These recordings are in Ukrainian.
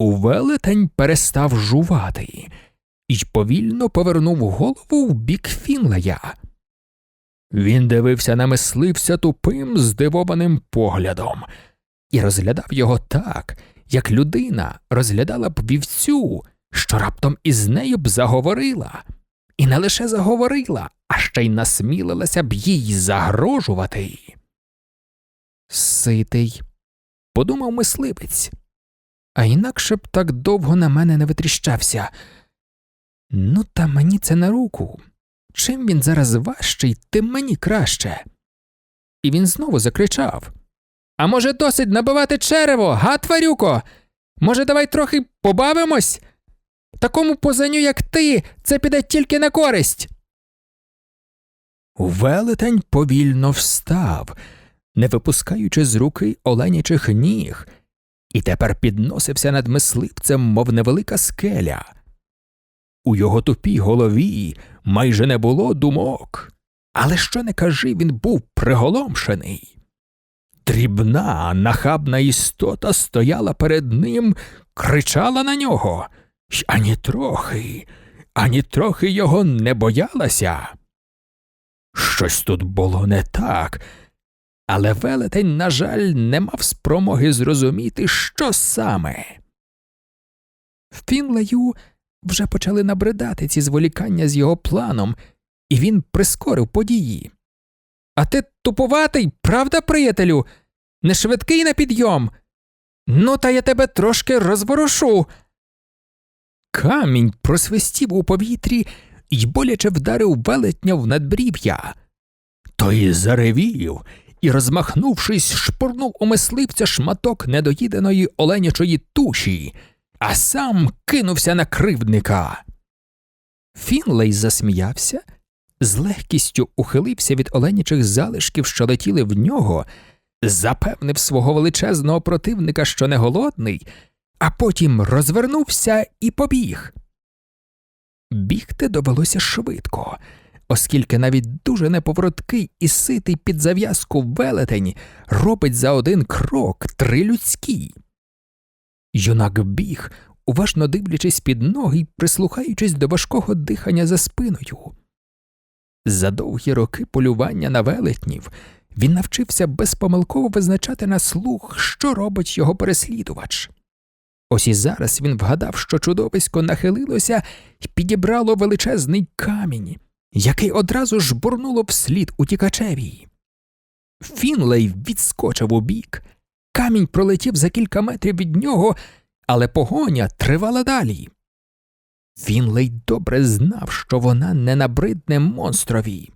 Велетень перестав жувати і повільно повернув голову в бік Фінлея. Він дивився на мисливця тупим, здивованим поглядом і розглядав його так, як людина розглядала б вівцю, що раптом із нею б заговорила, і не лише заговорила, а ще й насмілилася б їй загрожувати. Ситий, подумав мисливець, а інакше б так довго на мене не витріщався. Ну, та мені це на руку. Чим він зараз важчий, тим мені краще. І він знову закричав А може, досить набивати черево, га, тварюко? Може, давай трохи побавимось? Такому позаню, як ти, це піде тільки на користь. Велетень повільно встав, не випускаючи з руки оленячих ніг, і тепер підносився над мисливцем, мов невелика скеля. У його тупій голові майже не було думок, але що не кажи, він був приголомшений. Дрібна, нахабна істота стояла перед ним, кричала на нього, й ані трохи, ані трохи його не боялася. Щось тут було не так, але велетень, на жаль, не мав спромоги зрозуміти, що саме. В Фінлею вже почали набридати ці зволікання з його планом, і він прискорив події. А ти туповатий, правда, приятелю? Не швидкий на підйом? Ну, та я тебе трошки розворушу. Камінь просвистів у повітрі і боляче вдарив велетня в надбрів'я. Той заревів і, розмахнувшись, шпурнув у мисливця шматок недоїденої оленячої туші, а сам кинувся на кривдника. Фінлей засміявся, з легкістю ухилився від оленячих залишків, що летіли в нього, запевнив свого величезного противника, що не голодний, а потім розвернувся і побіг. Бігти довелося швидко, оскільки навіть дуже неповороткий і ситий під зав'язку велетень робить за один крок три людські. Юнак біг, уважно дивлячись під ноги й прислухаючись до важкого дихання за спиною. За довгі роки полювання на велетнів він навчився безпомилково визначати на слух, що робить його переслідувач. Ось і зараз він вгадав, що чудовисько нахилилося і підібрало величезний камінь, який одразу ж бурнуло вслід утікачеві. Фінлей відскочив у бік, камінь пролетів за кілька метрів від нього, але погоня тривала далі. Фінлей добре знав, що вона не набридне монстрові.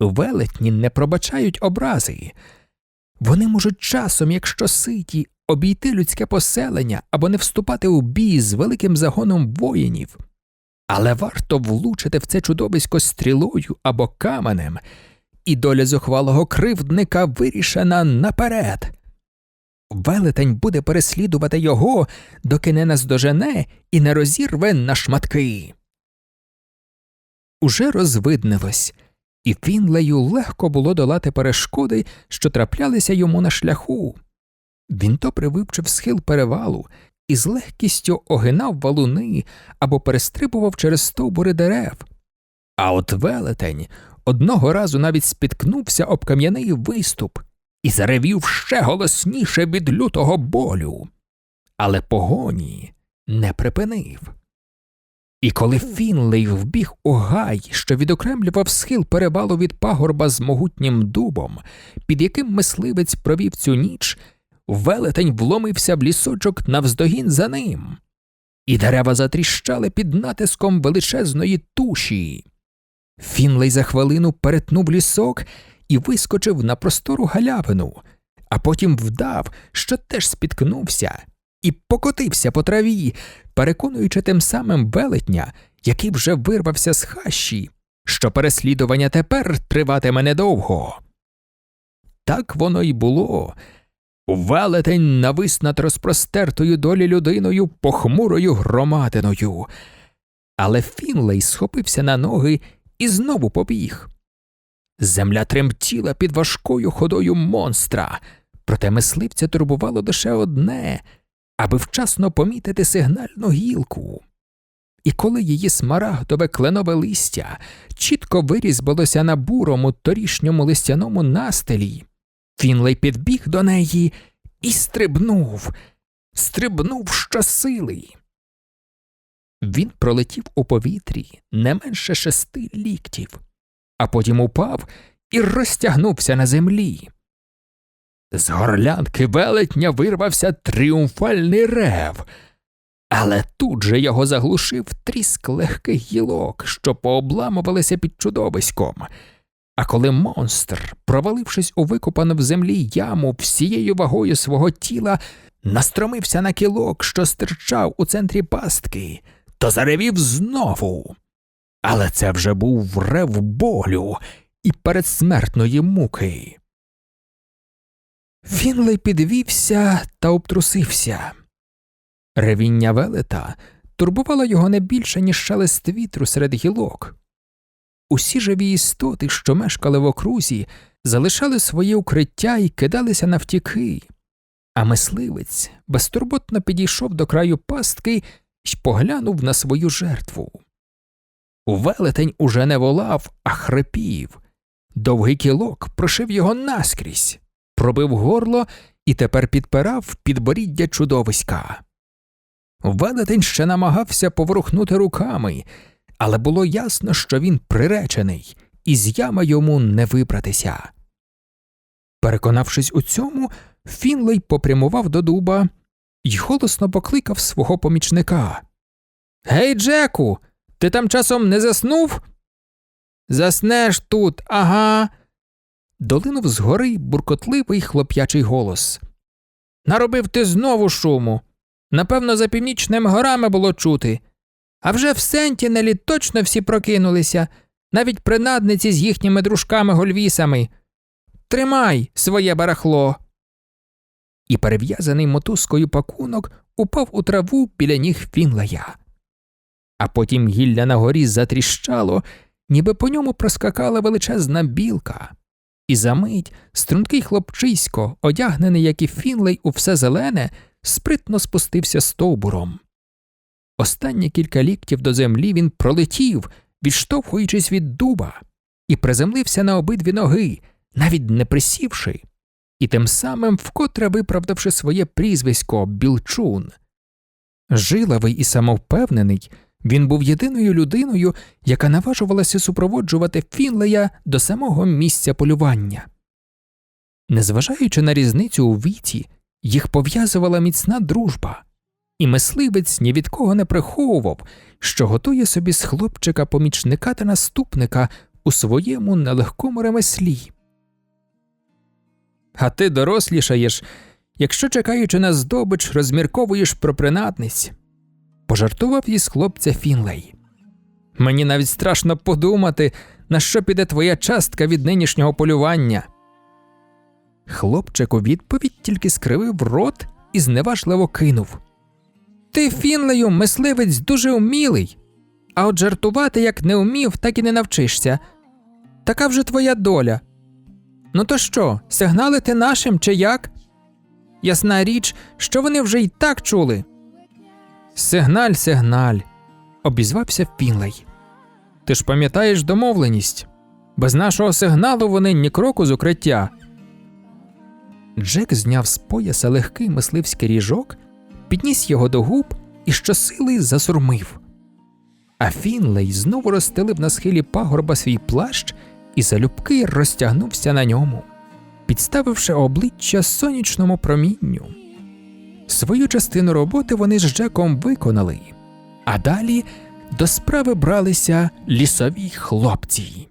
Велетні не пробачають образи. Вони можуть часом, якщо ситі, обійти людське поселення або не вступати у бій з великим загоном воїнів. Але варто влучити в це чудовисько стрілою або каменем, і доля зухвалого кривдника вирішена наперед. Велетень буде переслідувати його, доки не наздожене і не розірве на шматки. Уже розвиднилось, і Фінлею легко було долати перешкоди, що траплялися йому на шляху. Він добре вивчив схил перевалу і з легкістю огинав валуни або перестрибував через стовбури дерев. А от велетень одного разу навіть спіткнувся об кам'яний виступ і заревів ще голосніше від лютого болю. Але погоні не припинив. І коли Фінлей вбіг у гай, що відокремлював схил перевалу від пагорба з могутнім дубом, під яким мисливець провів цю ніч, велетень вломився в лісочок навздогін за ним, і дерева затріщали під натиском величезної туші. Фінлей за хвилину перетнув лісок і вискочив на простору галявину, а потім вдав, що теж спіткнувся, і покотився по траві, переконуючи тим самим велетня, який вже вирвався з хащі, що переслідування тепер триватиме недовго. Так воно й було. Велетень навис над розпростертою долі людиною похмурою громадиною. Але Фінлей схопився на ноги і знову побіг. Земля тремтіла під важкою ходою монстра, проте мисливця турбувало лише одне аби вчасно помітити сигнальну гілку. І коли її смарагдове кленове листя чітко вирізбилося на бурому торішньому листяному настелі, Фінлей підбіг до неї і стрибнув, стрибнув щосили. Він пролетів у повітрі не менше шести ліктів, а потім упав і розтягнувся на землі. З горлянки велетня вирвався тріумфальний рев, але тут же його заглушив тріск легких гілок, що пообламувалися під чудовиськом. А коли монстр, провалившись у викопану в землі яму всією вагою свого тіла, настромився на кілок, що стирчав у центрі пастки, то заревів знову. Але це вже був рев болю і передсмертної муки. Фінлей підвівся та обтрусився. Ревіння велета турбувало його не більше, ніж шелест вітру серед гілок. Усі живі істоти, що мешкали в окрузі, залишали своє укриття і кидалися навтіки, а мисливець безтурботно підійшов до краю пастки і поглянув на свою жертву. Велетень уже не волав, а хрипів. Довгий кілок прошив його наскрізь, пробив горло і тепер підпирав підборіддя чудовиська. Велетень ще намагався поворухнути руками, але було ясно, що він приречений, і з ями йому не вибратися. Переконавшись у цьому, Фінлей попрямував до дуба і голосно покликав свого помічника. Гей, Джеку, ти там часом не заснув? Заснеш тут, ага. Долинув згори буркотливий хлоп'ячий голос. Наробив ти знову шуму. Напевно, за північними горами було чути. А вже в Сентінелі точно всі прокинулися, навіть принадниці з їхніми дружками гольвісами. Тримай своє барахло. І перев'язаний мотузкою пакунок упав у траву біля ніг Фінлея. А потім гілля на горі затріщало, ніби по ньому проскакала величезна білка. І за мить стрункий хлопчисько, одягнений, як і Фінлей, у все зелене, спритно спустився стовбуром. Останні кілька ліктів до землі він пролетів, відштовхуючись від дуба, і приземлився на обидві ноги, навіть не присівши, і тим самим вкотре виправдавши своє прізвисько Білчун. Жилавий і самовпевнений, він був єдиною людиною, яка наважувалася супроводжувати Фінлея до самого місця полювання. Незважаючи на різницю у віці, їх пов'язувала міцна дружба, і мисливець ні від кого не приховував, що готує собі з хлопчика помічника та наступника у своєму нелегкому ремеслі. А ти дорослішаєш, якщо, чекаючи на здобич, розмірковуєш про принадниць, пожартував із хлопця Фінлей. Мені навіть страшно подумати, на що піде твоя частка від нинішнього полювання. Хлопчик у відповідь тільки скривив рот і зневажливо кинув. Ти, Фінлею, мисливець дуже умілий, а от жартувати як не умів, так і не навчишся. Така вже твоя доля. Ну то що, сигналити нашим чи як? Ясна річ, що вони вже й так чули. Сигналь, сигналь, обізвався Фінлей. Ти ж пам'ятаєш домовленість? Без нашого сигналу вони ні кроку з укриття. Джек зняв з пояса легкий мисливський ріжок, підніс його до губ і щосили засурмив. А Фінлей знову розстелив на схилі пагорба свій плащ і залюбки розтягнувся на ньому, підставивши обличчя сонячному промінню. Свою частину роботи вони з Джеком виконали, а далі до справи бралися лісові хлопці.